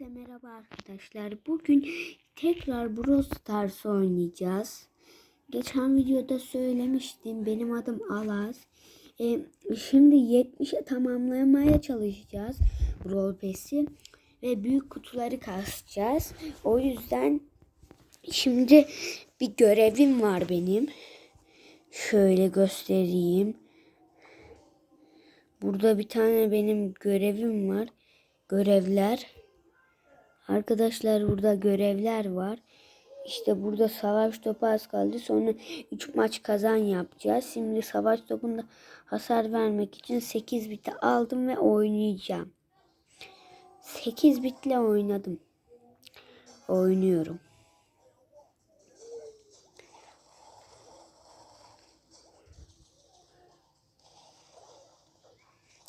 Hepinize merhaba arkadaşlar. Bugün tekrar Brawl Stars oynayacağız. Geçen videoda söylemiştim. Benim adım Alaz. Ee, şimdi 70'e tamamlamaya çalışacağız Brawl Pass'i. Ve büyük kutuları kasacağız. O yüzden şimdi bir görevim var benim. Şöyle göstereyim. Burada bir tane benim görevim var. Görevler. Arkadaşlar burada görevler var. İşte burada savaş topu az kaldı. Sonra 3 maç kazan yapacağız. Şimdi savaş topunda hasar vermek için 8 biti aldım ve oynayacağım. 8 bitle oynadım. Oynuyorum.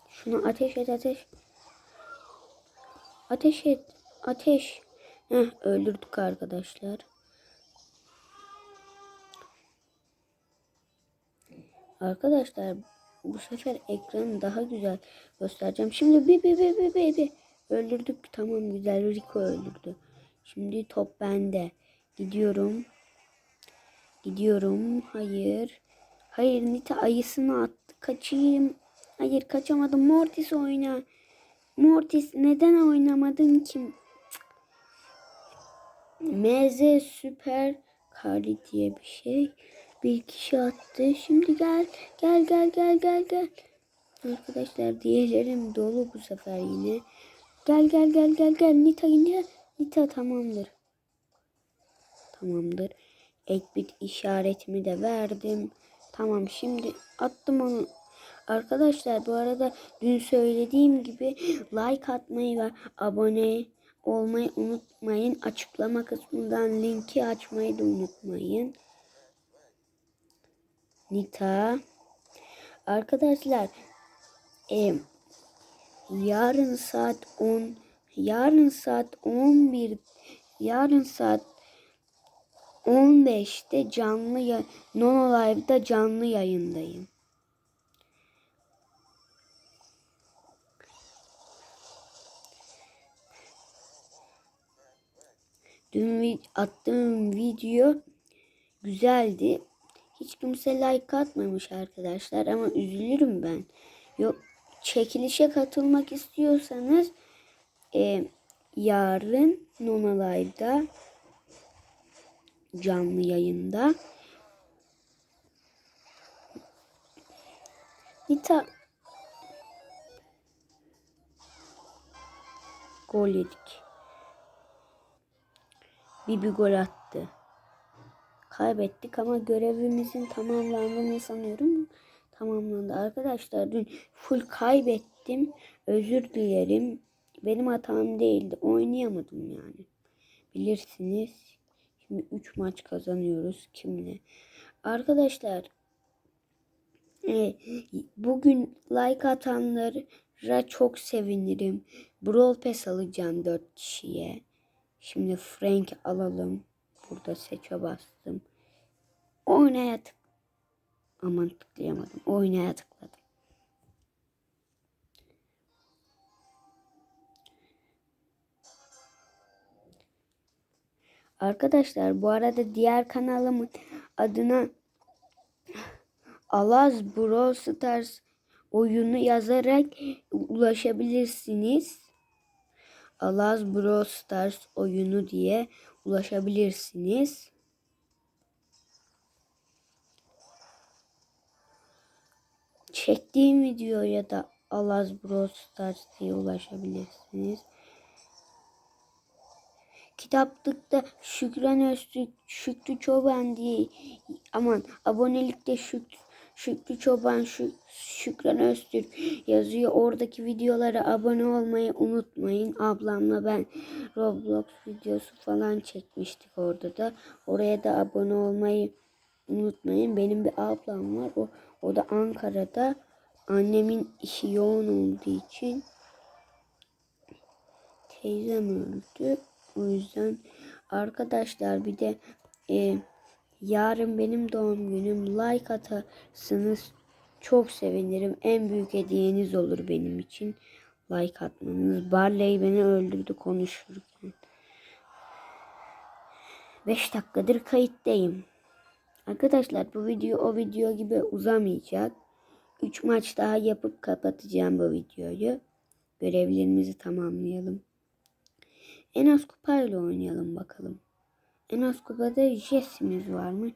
Şunu ateş et ateş. Ateş et. Ateş. Heh, öldürdük arkadaşlar. Arkadaşlar bu sefer ekranı daha güzel göstereceğim. Şimdi bir bir bir bir bir bir. Öldürdük. Tamam güzel. Rico öldürdü. Şimdi top bende. Gidiyorum. Gidiyorum. Hayır. Hayır Nita ayısını attı. Kaçayım. Hayır kaçamadım. Mortis oyna. Mortis neden oynamadın ki? MZ Süper Kari diye bir şey. Bir kişi attı. Şimdi gel. Gel gel gel gel gel. Arkadaşlar diğerlerim dolu bu sefer yine. Gel gel gel gel gel. Nita Nita. Nita tamamdır. Tamamdır. Ekbit işaretimi de verdim. Tamam şimdi attım onu. Arkadaşlar bu arada dün söylediğim gibi like atmayı ve abone olmayı unutmayın. Açıklama kısmından linki açmayı da unutmayın. Nita. Arkadaşlar e, yarın saat 10 yarın saat 11 yarın saat 15'te canlı ya Nono Live'da canlı yayındayım. Dün attığım video güzeldi. Hiç kimse like atmamış arkadaşlar ama üzülürüm ben. Yok çekilişe katılmak istiyorsanız e, yarın Nona Live'da canlı yayında Nita gol yedik. Bibi gol attı. Kaybettik ama görevimizin tamamlandığını sanıyorum. Tamamlandı. Arkadaşlar dün full kaybettim. Özür dilerim. Benim hatam değildi. Oynayamadım yani. Bilirsiniz. Şimdi 3 maç kazanıyoruz. Kimle? Arkadaşlar e, bugün like atanlara çok sevinirim. Brawl Pass alacağım 4 kişiye. Şimdi Frank alalım. Burada seçe bastım. Oynaya tık. Aman tıklayamadım. Oynaya tıkladım. Arkadaşlar bu arada diğer kanalımın adına Alaz Brawl Stars oyunu yazarak ulaşabilirsiniz. Alaz Brawl Stars oyunu diye ulaşabilirsiniz. Çektiğim videoya da Alaz Brawl Stars diye ulaşabilirsiniz. Kitaplıkta Şükran Öztürk, Şükrü Çoban diye aman abonelikte Şükrü, Şükrü Çoban, Şü, Şükran Öztürk yazıyor. Oradaki videolara abone olmayı unutmayın. Ablamla ben Roblox videosu falan çekmiştik orada da. Oraya da abone olmayı unutmayın. Benim bir ablam var. O, o da Ankara'da. Annemin işi yoğun olduğu için teyzem öldü. O yüzden arkadaşlar bir de e, yarın benim doğum günüm like atarsanız çok sevinirim. En büyük hediyeniz olur benim için. like atmanız. Barley beni öldürdü konuşurken. 5 dakikadır kayıttayım. Arkadaşlar bu video o video gibi uzamayacak. 3 maç daha yapıp kapatacağım bu videoyu. Görevlerimizi tamamlayalım. En az kupayla oynayalım bakalım. En az kupada Jesse'miz var mı?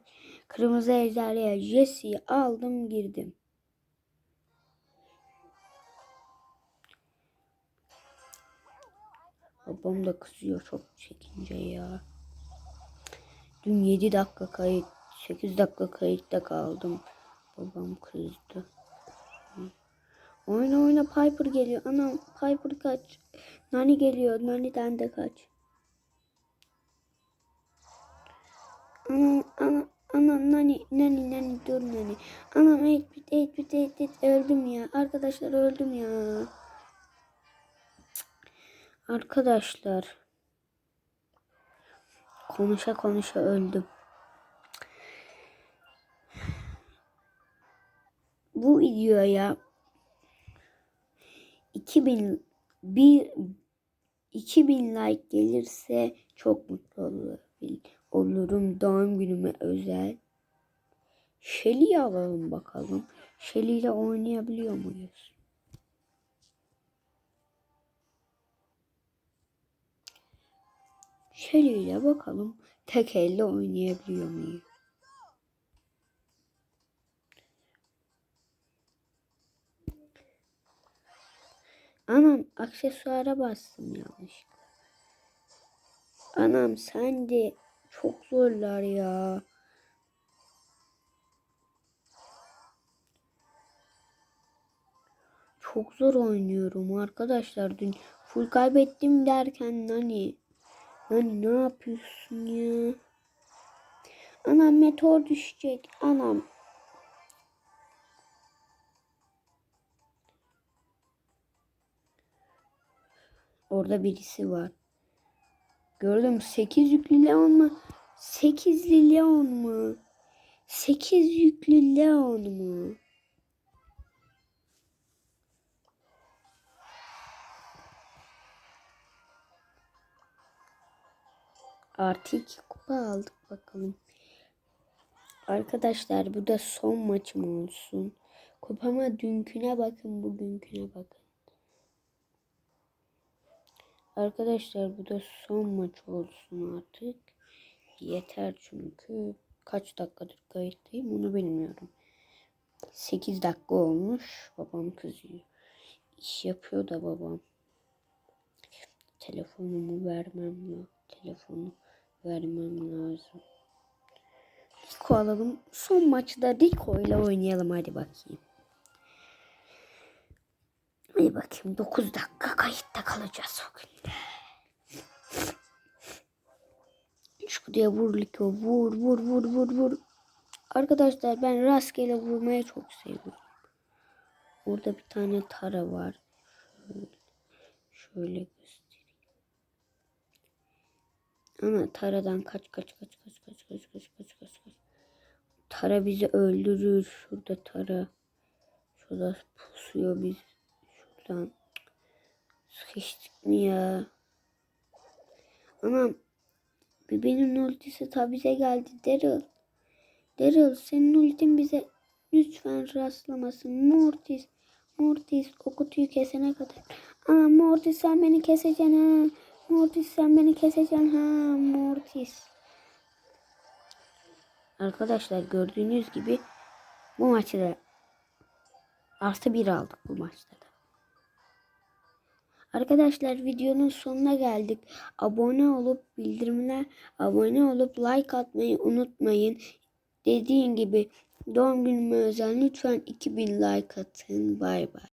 Kırmızı ejderhaya Jesse'yi aldım girdim. Babam da kızıyor çok çekince ya. Dün 7 dakika kayıt, 8 dakika kayıtta kaldım. Babam kızdı. Oyna oyna Piper geliyor. Anam Piper kaç. Nani geliyor. Nani'den de kaç. Anam anam anam nani nani nani dur nani. Anam 8 bit 8 bit 8 bit öldüm ya. Arkadaşlar öldüm ya. Arkadaşlar. Konuşa konuşa öldüm. Bu videoya 2000 bir 2000 like gelirse çok mutlu olurum. Olurum doğum günüme özel. Shelly'yi alalım bakalım. Shelly ile oynayabiliyor muyuz? Shelly ile bakalım tek elle oynayabiliyor muyum? Anam aksesuara bastım yanlış. Anam sen de çok zorlar ya. Çok zor oynuyorum arkadaşlar. Dün full kaybettim derken Nani. Nani ne yapıyorsun ya? Anam meteor düşecek. Anam. Orada birisi var. Gördüm 8 yüklü Leon mu? 8'li Leon mu? 8 yüklü Leon mu? Artı 2 kupa aldık bakalım. Arkadaşlar bu da son maçım olsun. Kupama dünküne bakın bugünküne bakın. Arkadaşlar bu da son maç olsun artık. Yeter çünkü kaç dakikadır kayıttayım onu bilmiyorum. 8 dakika olmuş. Babam kızıyor. İş yapıyor da babam. Telefonumu vermem lazım. Telefonu vermem lazım. Rico alalım. Son maçta Rico ile oynayalım hadi bakayım. Bakayım 9 dakika kayıtta kalacağız o günde. Şuraya vur Liko vur vur vur vur vur. Arkadaşlar ben rastgele vurmayı çok seviyorum. Orada bir tane tara var. Şöyle, şöyle göstereyim. Ama taradan kaç kaç kaç kaç kaç kaç kaç kaç kaç kaç. Tara bizi öldürür. Şurada tara. Şurada pusuyor biz. Şuradan. Sıkıştık mı ya? Anam. Bebeğin ultisi ta bize geldi. Daryl. Daryl senin ultin bize lütfen rastlamasın. Mortis. Mortis o kutuyu kesene kadar. Ama Mortis sen beni keseceksin ha. Mortis sen beni keseceksin ha. Mortis. Arkadaşlar gördüğünüz gibi bu maçta da artı bir aldık bu maçta da. Arkadaşlar videonun sonuna geldik. Abone olup bildirimler, abone olup like atmayı unutmayın. Dediğim gibi doğum günüme özel lütfen 2000 like atın. Bay bay.